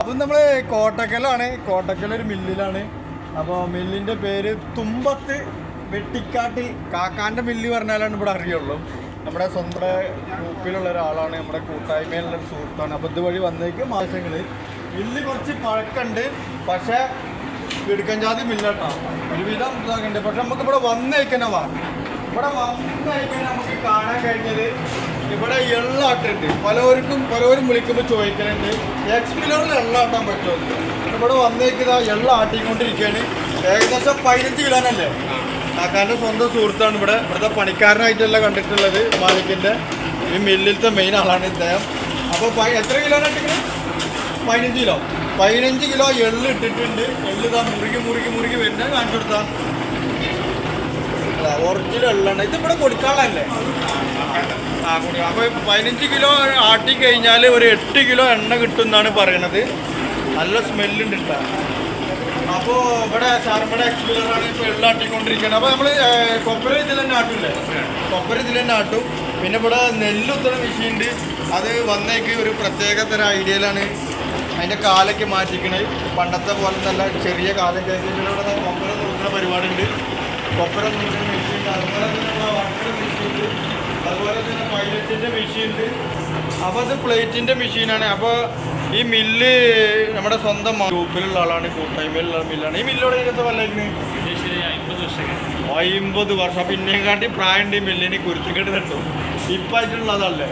അപ്പം നമ്മൾ കോട്ടക്കലാണ്. കോട്ടക്കൽ ഒരു മില്ലിലാണ്. അപ്പോൾ മില്ലിന്റെ പേര് തുമ്പത്ത് വെട്ടിക്കാട്ടിൽ കാക്കാന്റെ മില്ല് പറഞ്ഞാലാണ് ഇവിടെ അറിയുള്ളൂ. നമ്മുടെ സ്വന്തം ഗ്രൂപ്പിലുള്ള ഒരാളാണ് നമ്മുടെ കൂട്ടായ്മയിലുള്ള സുഹൃത്താണ്. അപ്പോൾ ഇതുവഴി വന്നേക്ക് മാസങ്ങൾ മില്ല് കുറച്ച് പഴക്കമുണ്ട് പക്ഷേ കിടുക്കഞ്ചാതി മില്ലട്ടോ ഒരുവിധം ഇതാക്കുന്നുണ്ട് പക്ഷെ നമുക്ക് ഇവിടെ വന്നേക്കന്നെ വാ ഇവിടെ വന്നേക്കാൻ നമുക്ക് കാണാൻ കഴിഞ്ഞത്. ഇവിടെ എള്ളാട്ടുണ്ട് പലവർക്കും പലവരും വിളിക്കുമ്പോൾ ചോദിക്കുന്നുണ്ട് എക്സ് മില്ലറിൽ എള്ളാട്ടാൻ പറ്റുമോ? ഇവിടെ വന്നേക്കുന്നത് എള്ള ആട്ടിക്കൊണ്ടിരിക്കുകയാണ്. ഏകദേശം പതിനഞ്ച് കിലോനല്ലേ കാക്കാന്റെ സ്വന്തം സുഹൃത്താണ് ഇവിടെ. ഇവിടുത്തെ പണിക്കാരനായിട്ടല്ല കണ്ടിട്ടുള്ളത് മാലിക്കിന്റെ ഈ മില്ലിലത്തെ മെയിൻ ആളാണ് ഇദ്ദേഹം. അപ്പോൾ എത്ര കിലോനായിട്ടിങ്ങനെ പതിനഞ്ച് കിലോ. പതിനഞ്ച് കിലോ എള്ള് ഇട്ടിട്ടുണ്ട്. എള്ള് ഇതാ മുറുകി മുറുകി മുറുകി വരുന്നത് കാണിച്ചു കൊടുത്താ ഒറിജിനൽ എള്ളാണ് ഇത് ഇവിടെ കൊടുക്കാളല്ലേ ആ അപ്പോൾ പതിനഞ്ച് കിലോ ആട്ടി കഴിഞ്ഞാൽ ഒരു എട്ട് കിലോ എണ്ണ കിട്ടും എന്നാണ് പറയണത്. നല്ല സ്മെല്ലുണ്ട് കേട്ടോ. അപ്പോൾ ഇവിടെ സാർമയുടെ എക്സ്പീരിയറാണ് ഇപ്പോൾ എള്ളാട്ടിക്കൊണ്ടിരിക്കുന്നത് അപ്പോൾ നമ്മൾ കൊപ്പര ഇതിൽ തന്നെ ആട്ടില്ലേ? കൊപ്പര ഇതിൽ തന്നെ ആട്ടും. പിന്നെ ഇവിടെ നെല്ലുത്തണ മെഷീൻ ഉണ്ട് അത് വന്നേക്ക് ഒരു പ്രത്യേക തരം ഐഡിയയിലാണ് അതിന്റെ കാലൊക്കെ മാറ്റിക്കണേ പണ്ടത്തെ പോലെ നല്ല ചെറിയ കാലൊക്കെ ഇവിടെ കൊപ്പര നോക്കുന്ന പരിപാടിയുണ്ട് കൊപ്പര നോക്കുന്ന മെഷീൻ അതുപോലെ തന്നെ ഇവിടെ വർക്കർ മെഷീൻ അതുപോലെ തന്നെ പൈലറ്റിന്റെ മെഷീൻ അപ്പോൾ അത് പ്ലേറ്റിന്റെ മെഷീനാണ് അപ്പോൾ ഈ മില്ല് നമ്മുടെ സ്വന്തം ഗ്രൂപ്പിലുള്ള ആളാണ്. കൂട്ടായ്മയിലുള്ള മില്ലാണ് ഈ മില്ലോടെ വല്ല വല്ലേക്ക് അമ്പത് വർഷം. പിന്നെയും കാട്ടി പ്രായമുണ്ട് ഈ മില്ലിന് കുരുത്തിക്കെട്ട് തട്ടു ഇപ്പായിട്ടുള്ളതല്ലേ?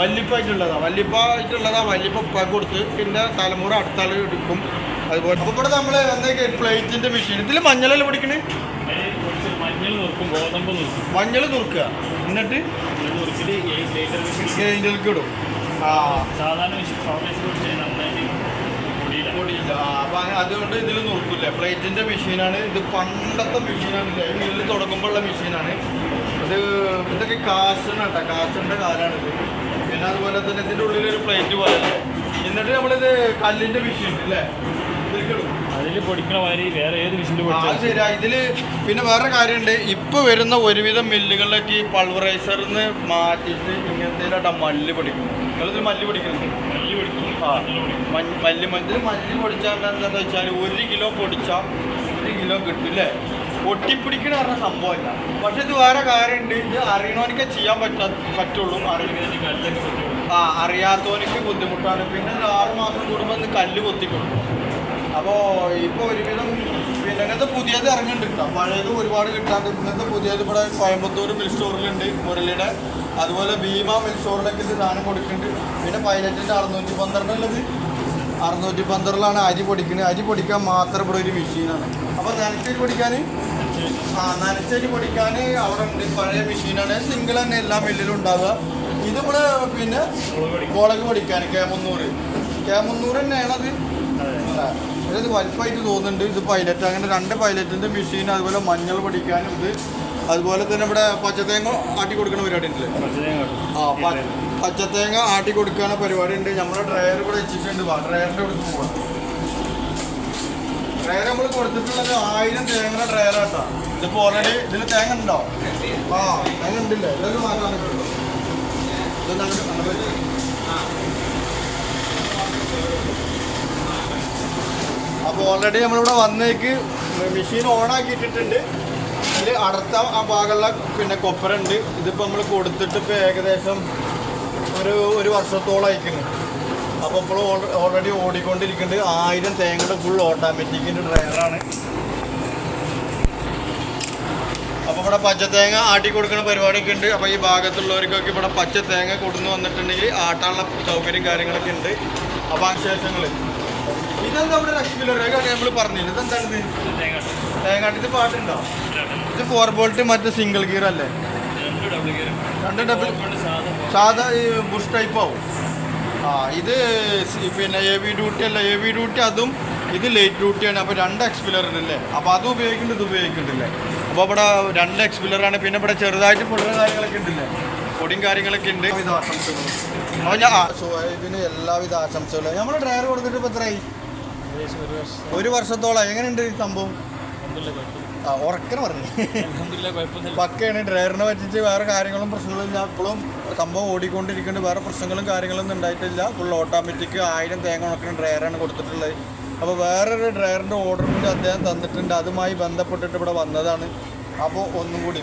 വല്ലിപ്പായിട്ടുള്ളതാ വല്ലിപ്പായിട്ടുള്ളതാ വല്ലിപ്പ കൊടുത്ത് പിന്നെ തലമുറ അടുത്താൾ എടുക്കും. അതുപോലെ അപ്പോൾ ഇവിടെ നമ്മൾ എന്തൊക്കെ പ്ലേറ്റിന്റെ മെഷീൻ ഇതിൽ മഞ്ഞളല്ലേ പിടിക്കണേ? മഞ്ഞൾ നുറുക്കും ഗോതമ്പ് നുറുക്കും. മഞ്ഞൾ നുറുക്കുക. എന്നിട്ട്? നുറുക്കിട്ട് ഗ്രൈൻഡറിലേക്ക് ഇടും. ആ. സാധാരണ പൊടിയില്ല. അപ്പൊ അതുകൊണ്ട് ഇതിൽ നോക്കൂല പ്ലേറ്റിന്റെ മെഷീനാണ്. ഇത് പണ്ടത്തെ മെഷീനാണ് ഇല്ലേ ഈ മില്ല് തുടങ്ങുമ്പോഴുള്ള മെഷീനാണ്. അത് ഇതൊക്കെ കാശാണ് കേട്ടോ കാശിന്റെ കാലാണിത് പിന്നെ അതുപോലെ തന്നെ ഇതിന്റെ ഉള്ളിൽ ഒരു പ്ലേറ്റ് പോലെ എന്നിട്ട് നമ്മളിത് കല്ലിന്റെ മെഷീൻ അല്ലേ. അതിൽ പൊടിക്കണ മാതിരി വേറെ ഏത് മിഷീനിൽ ആ, അത് പൊടിച്ചാലും ശരിയാ. ഇതിൽ പിന്നെ വേറെ കാര്യമുണ്ട് ഇപ്പൊ വരുന്ന ഒരുവിധം മില്ലുകളിലൊക്കെ ഈ പൾവറൈസറിന്ന് മാറ്റിയിട്ട് ഇങ്ങനത്തെ മല്ല് പൊടിക്കും നിങ്ങളിതിൽ മല്ല് പൊടിക്കുന്നുണ്ട് മല്ല് പൊടിക്കും. ആ. മല്ല് മല്ല് മല്ല് പൊടിച്ചാൽ എന്താണെന്ന് വെച്ചാൽ ഒരു കിലോ പൊടിച്ചാൽ ഒരു കിലോ കിട്ടും അല്ലേ പൊട്ടിപ്പിടിക്കണ പറഞ്ഞ സംഭവമല്ല പക്ഷെ ഇത് വേറെ കാര്യമുണ്ട് ഇത് അറിയണവനൊക്കെ ചെയ്യാൻ പറ്റാ പറ്റുള്ളൂ. അറിയാത്തവനക്ക് ബുദ്ധിമുട്ടാണ്. പിന്നെ ഒരു ആറ് മാസം കൂടുമ്പോൾ ഇന്ന് കല്ല് കൊത്തിക്കൊടുക്കും അപ്പോൾ ഇപ്പോൾ ഒരുവിധം പിന്നെ ഇങ്ങനത്തെ പുതിയത് ഇറങ്ങിയിട്ടുണ്ട് പഴയത് ഒരുപാട് കിട്ടാണ്ട് ഇങ്ങനത്തെ പുതിയത് ഇവിടെ കോയമ്പത്തൂർ മിൽ സ്റ്റോറിലുണ്ട് മുരളിയുടെ. അതുപോലെ ഭീമ മിൽ സ്റ്റോറിലൊക്കെ ഇത് സാധനം കൊടുക്കുന്നുണ്ട് പിന്നെ പൈലറ്റിന്റെ അറുന്നൂറ്റി പന്ത്രണ്ടുള്ളത് അറുന്നൂറ്റി പന്ത്രണ്ടിലാണ് അരി പൊടിക്കുന്നത് അരി പൊടിക്കാൻ മാത്രം ഇവിടെ ഒരു മെഷീനാണ് അപ്പോൾ നനച്ചരി പൊടിക്കാൻ ആ നനച്ചരി പൊടിക്കാൻ അവിടെ ഉണ്ട് പഴയ മെഷീനാണ് സിംഗിൾ തന്നെ എല്ലാ മില്ലിലും ഉണ്ടാവുക. ഇത് ഇവിടെ പിന്നെ മുളക് പൊടിക്കാൻ കെ മുന്നൂറ്. കെ മുന്നൂറ് തന്നെയാണത്? അതെ. ഇത് വലിപ്പമായിട്ട് തോന്നുന്നുണ്ട്. ഇത് പൈലറ്റ് അങ്ങനെ രണ്ട് പൈലറ്റിന്റെ മെഷീൻ അതുപോലെ മഞ്ഞൾ പിടിക്കാനും ഇത്. അതുപോലെ തന്നെ ഇവിടെ പച്ചത്തേങ്ങ ആട്ടി കൊടുക്കുന്ന പരിപാടി ഉണ്ട് ആ പച്ചത്തേങ്ങ ആട്ടി കൊടുക്കുന്ന പരിപാടി ഉണ്ട്. നമ്മുടെ ഡ്രയർ ഇവിടെ വെച്ചിട്ടുണ്ട്. വാ ഡ്രയറിന്റെ അടുത്ത് പോവാം. ഡ്രയർ നമ്മൾ കൊടുത്തിട്ടുള്ളത് ആയിരം തേങ്ങ ഡ്രയർ ആട്ടാ. ഇതിപ്പോൾ ഓൾറെഡി ഇതിൽ തേങ്ങ ഉണ്ടോ? ആ തേങ്ങ ഉണ്ടല്ലേ? ഇതൊക്കെ മാറ്റാൻ ഇതൊന്നും അങ്ങനെ. അപ്പോൾ ഓൾറെഡി നമ്മളിവിടെ വന്നേക്ക് മെഷീൻ ഓൺ ആക്കിയിട്ടിട്ടുണ്ട്. ഇതിൽ അടുത്ത ആ ഭാഗമുള്ള പിന്നെ കൊപ്പരുണ്ട് ഇതിപ്പോൾ നമ്മൾ കൊടുത്തിട്ട് ഇപ്പോൾ ഏകദേശം ഒരു ഒരു വർഷത്തോളം അയക്കുന്നു അപ്പോൾ ഇപ്പോൾ ഓൾറെഡി ഓടിക്കൊണ്ടിരിക്കുന്നുണ്ട് ആയിരം തേങ്ങയുടെ ഫുൾ ഓട്ടോമാറ്റിക്കിന്റെ ഡ്രൈവറാണ് അപ്പോൾ ഇവിടെ പച്ചത്തേങ്ങ ആട്ടി കൊടുക്കുന്ന പരിപാടിയൊക്കെ ഉണ്ട്. അപ്പോൾ ഈ ഭാഗത്തുള്ളവർക്കൊക്കെ ഇവിടെ പച്ച തേങ്ങ കൊടുന്ന് വന്നിട്ടുണ്ടെങ്കിൽ ആട്ടാനുള്ള സൗകര്യം കാര്യങ്ങളൊക്കെ ഉണ്ട്. അപ്പോൾ ആ ശേഷങ്ങൾ ഇതെന്താ ഇവിടെ എക്സ്പീരിയർ നമ്മൾ പറഞ്ഞില്ല? ഇതെന്താണ് തേങ്ങാട്ടിന്റെ പാട്ടുണ്ടോ? ഇത് ഫോർ ബോൾട്ട് മറ്റേ സിംഗിൾ ഗിയർ അല്ലേ? രണ്ട് ഡബിൾ സാധാ ബുഷ് ടൈപ്പ് ആവും. ആ ഇത് പിന്നെ എ വി ഡ്യൂട്ടി അല്ല. എ വി ഡ്യൂട്ടി അതും ഇത് ലേറ്റ് ഡ്യൂട്ടിയാണ് അപ്പോൾ രണ്ട് എക്സ്പിലർ ഉണ്ടല്ലേ അപ്പോൾ അതും ഉപയോഗിക്കുന്നുണ്ട് ഇത് ഉപയോഗിക്കുന്നുണ്ടല്ലേ അപ്പോൾ ഇവിടെ രണ്ട് എക്സ്പിലറാണ് പിന്നെ ഇവിടെ ചെറുതായിട്ട് പൊടിയും കാര്യങ്ങളൊക്കെ ഉണ്ടല്ലേ പൊടിയും കാര്യങ്ങളൊക്കെ ഉണ്ട്. എല്ലാവിധ ആശംസകളും. എല്ലാവിധ നമ്മൾ ഡ്രൈവർ കൊടുത്തിട്ട് എത്രയായി ഒരു വർഷം. വർഷത്തോളം. എങ്ങനെയുണ്ട് ഈ സംഭവം? ആ ഉറക്കനെ പറഞ്ഞു. പക്കയാണ് ഡ്രൈവറിനെ പറ്റിച്ച് വേറെ കാര്യങ്ങളും പ്രശ്നങ്ങളും ഇല്ല ഇപ്പോഴും സംഭവം ഓടിക്കൊണ്ടിരിക്കുന്നുണ്ട്. വേറെ പ്രശ്നങ്ങളും കാര്യങ്ങളൊന്നും ഉണ്ടായിട്ടില്ല. ഫുൾ ഓട്ടോമാറ്റിക് ആയിരം തേങ്ങ ഉണക്കുന്ന ഡ്രൈവറാണ് കൊടുത്തിട്ടുള്ളത്. അപ്പോൾ വേറൊരു ഡ്രൈവറിന്റെ ഓർഡർ കൂടി അദ്ദേഹം തന്നിട്ടുണ്ട്. അതുമായി ബന്ധപ്പെട്ടിട്ട് ഇവിടെ വന്നതാണ്. അപ്പോൾ ഒന്നും കൂടി